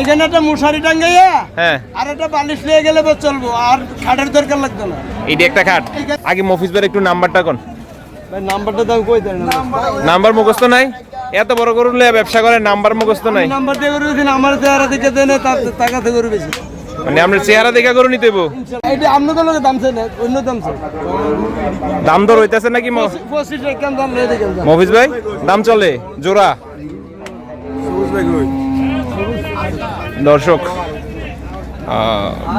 এখানে একটা মশারি টাঙ্গাইয়া হ্যাঁ। আর একটা বালিশ নিয়ে গেলে বা চলবো আর খাটের দরকার লাগতো না। এইটা একটা খাট। আগে মফিজ ভাইয়ের একটু নাম্বারটা কোন। ভাই নাম্বারটা দাও কই দেন? নাম্বার মুখস্থ নাই? এত বড় গরু লিয়ে ব্যবসা করে নাম্বার মুখস্থ নাই? নাম্বার দিয়ে করে দিন আমার চেহারা দিকে দেন তার টাকাতে করে বেশি মানে আমরা চেহারা দেখা গরু নিতে এটা আপনার তো লোকের দাম চাই না অন্য দাম চাই। দাম দর হইতেছে নাকি ম- পঁচিশ দাম লয়ে দেখেন মফিজ ভাই দাম চলে জোড়া। দর্শক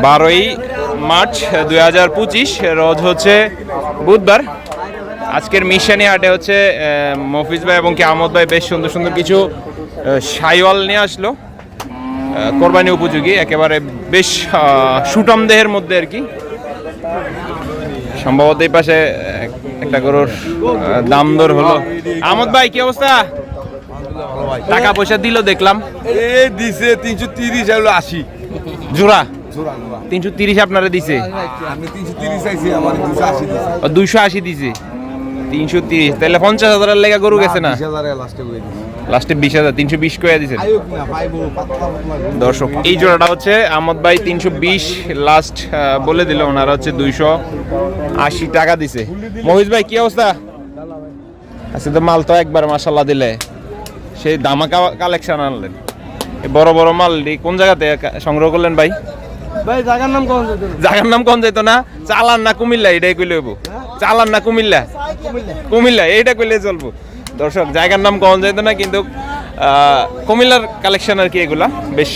বারোই মার্চ দুই হাজার পঁচিশ, রোজ হচ্ছে বুধবার। আজকের মিশানি হাটে হচ্ছে মফিজ ভাই এবং কি আহমদ ভাই বেশ সুন্দর সুন্দর কিছু সাইওয়াল নিয়ে আসলো। কোরবানি উপযোগী, একেবারে বেশ সুটম দেহের মধ্যে আর কি। সম্ভবত এই পাশে একটা গরুর দাম দর হলো। আহমদ ভাই, কি অবস্থা? টাকা পয়সা দিল দেখলাম। দিছে তিনশো তিরিশ হলো আশি। জোড়া? তিনশো তিরিশ আপনারা দিছে? দুইশো আশি দিছে। তিনশো তিরিশ। তাহলে পঞ্চাশ হাজারের লেগে গরু গেছে না? লাস্টে বিশ হাজার তিনশো বিশ করে দিছে। দর্শক এই জোড়াটা হচ্ছে আহমদ ভাই তিনশো বিশ লাস্ট বলে দিল ওনারা হচ্ছে দুইশো আশি টাকা দিছে। মহিষ ভাই কি অবস্থা? আচ্ছা তো মাল তো একবার মাসাল্লাহ দিলে। সেই দামাকা কালেকশন আনলেন। বড় বড় মাল কোন জায়গাতে সংগ্রহ করলেন ভাই? ভাই জায়গার নাম কখন যেত জায়গার নাম কোন যাইতো না? চালান না কুমিল্লা এটাই কইলে হইব। চালান না কুমিল্লা। কুমিল্লা। এইটা কইলে চলবো। দর্শক জায়গার নাম কখন যাইতো না কিন্তু কুমিল্লার কালেকশন আর কি এগুলা। বেশ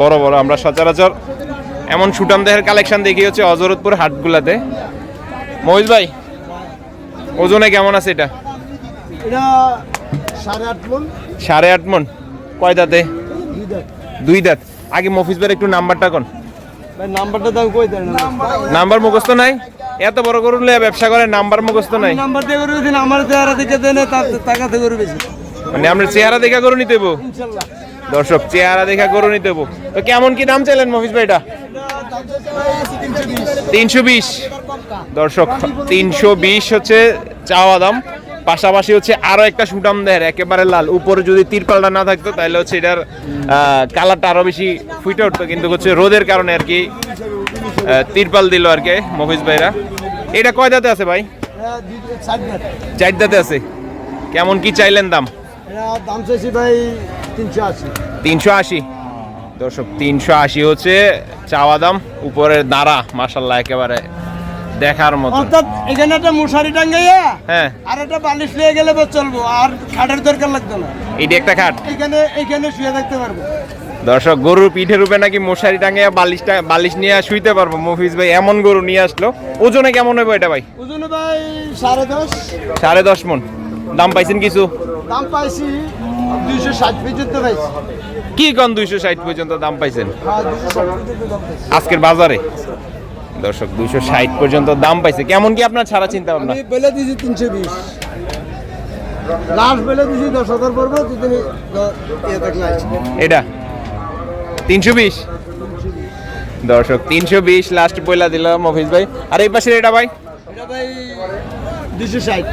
বড় বড়। আমরা সচরাচর এমন সুটাম দেহের কালেকশন দেখি হচ্ছে অজরতপুর হাটগুলাতে। মহিষ ভাই ওজনে কেমন আছে এটা? এটা সাড়ে আট মন। কয় দাঁতে? দুই দাঁত। আগে মফিজ একটু নাম্বারটা কোন। নাম্বারটা কই দেন? নাম্বার মুখস্থ নাই? এত বড় গরু লিয়ে ব্যবসা করে নাম্বার মুখস্থ নাই? নাম্বার দিয়ে দিন আমার চেহারা দিকে দেন করে বেশি মানে আমরা চেহারা দেখা গরু নিতে হইবো? দর্শক চেহারা দেখা গরু নিতে হইবো। তো কেমন কি দাম চাইলেন মফিজ ভাই এটা তিনশো বিশ। দর্শক তিনশো বিশ হচ্ছে চাওয়া দাম। পাশাপাশি হচ্ছে আরও একটা সুটাম দেয় একেবারে লাল। উপরে যদি তিরপালটা না থাকতো তাহলে হচ্ছে এটার কালারটা আরও বেশি ফুটে উঠতো। কিন্তু হচ্ছে রোদের কারণে আর কি তিরপাল দিল আর কি, মফিজ ভাইরা। এটা কয় দাঁতে আছে ভাই। চার দাঁতে আছে। কেমন কি চাইলেন দাম? দাম চাইছি ভাই তিনশো আশি। তিনশো আশি দর্শক, তিনশো আশি হচ্ছে চাওয়া দাম, উপরের দাঁড়া মাসাল্লাহ একেবারে দেখার মতো অর্থাৎ এখানে একটা মশারি টাঙ্গাইয়া হ্যাঁ। আর একটা বালিশ নিয়ে গেলে বা চলবো আর খাটের দরকার লাগতো না। এইটা একটা খাট। এখানে এখানে শুয়ে থাকতে পারব। দর্শক গরুর পিঠের উপরে নাকি মশারি টাঙে বালিশটা বালিশ নিয়ে শুইতে পারব। মফিজ ভাই এমন গরু নিয়ে আসলো। ওজনে কেমন হইব এটা ভাই? ওজনে ভাই সাড়ে দশ। সাড়ে দশ মন। দাম পাইছেন কিছু? দাম পাইছি দুইশো ষাট পর্যন্ত পাইছি। কি কন দুইশো ষাট পর্যন্ত দাম পাইছেন? হ্যাঁ আজকের বাজারে? দর্শক দুইশো ষাট পর্যন্ত দাম পাইছে। কেমন কি আপনার ছাড়া চিন্তা ভাবনা? বলে দিয়েছি তিনশো বিশ। লাস্ট বলে দিয়েছি দশ হাজার পড়ব ইয়ে। এটা? তিনশো বিশ? দর্শক তিনশো বিশ লাস্ট পয়লা দিল মফিজ ভাই। আর এই পাশের এটা ভাই? দুশো ষাট।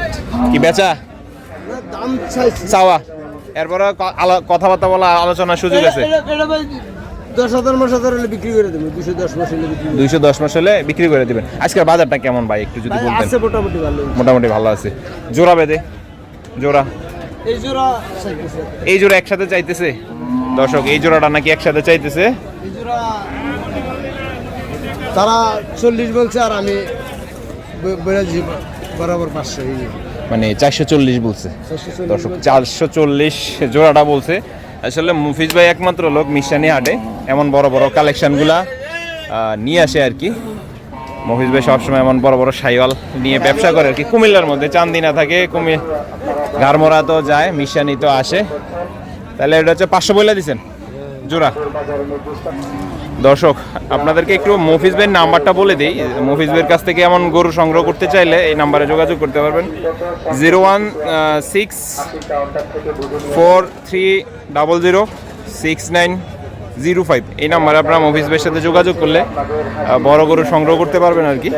কি বেচা? চাওয়া। এরপরে কথাবার্তা বলা আলোচনার সুযোগ আছে। দশ হাজার মাস হাজার হলে বিক্রি করে দেবো দুশো দশ মাস হলে বিক্রি দুইশো দশ মাস হলে বিক্রি করে দিবেন। আজকের বাজারটা কেমন ভাই? একটু যদি বলতেন। আছে মোটামুটি ভালো মোটামুটি ভালো আছে। জোড়া বেঁধে জোড়া? এই জোড়া এই জোড়া একসাথে চাইতেছে? দর্শক এই জোড়াটা নাকি একসাথে চাইতেছে? এই জোড়া তারা চল্লিশ বলছে আর আমি বরাবর পাঁচশো। মানে চারশো চল্লিশ বলছে। 440 দর্শক। চারশো চল্লিশ জোড়াটা বলছে। আসলে মুফিজ ভাই একমাত্র লোক মিশানি হাটে। এমন বড় বড় কালেকশনগুলা নিয়ে আসে আর কি। মফিজ ভাই সবসময় এমন বড় বড় সাইওয়াল নিয়ে ব্যবসা করে আর কি। কুমিল্লার মধ্যে চান্দিনা থাকে কুমির ঘাড়মোড়া তো যায়, মিশানি তো আসে। তাহলে এটা হচ্ছে পাঁচশো বইলা দিচ্ছেন জোড়া। দর্শক, আপনাদেরকে একটু মফিজ বের নাম্বারটা বলে দিই। মফিজ বের কাছ থেকে এমন গরু সংগ্রহ করতে চাইলে এই নাম্বারে যোগাযোগ করতে পারবেন। Zero one six, four, three, double zero, six nine, zero five. এই নাম্বারে আপনারা মফিজ বের সাথে যোগাযোগ করলে বড় গরু সংগ্রহ করতে পারবেন আর কি।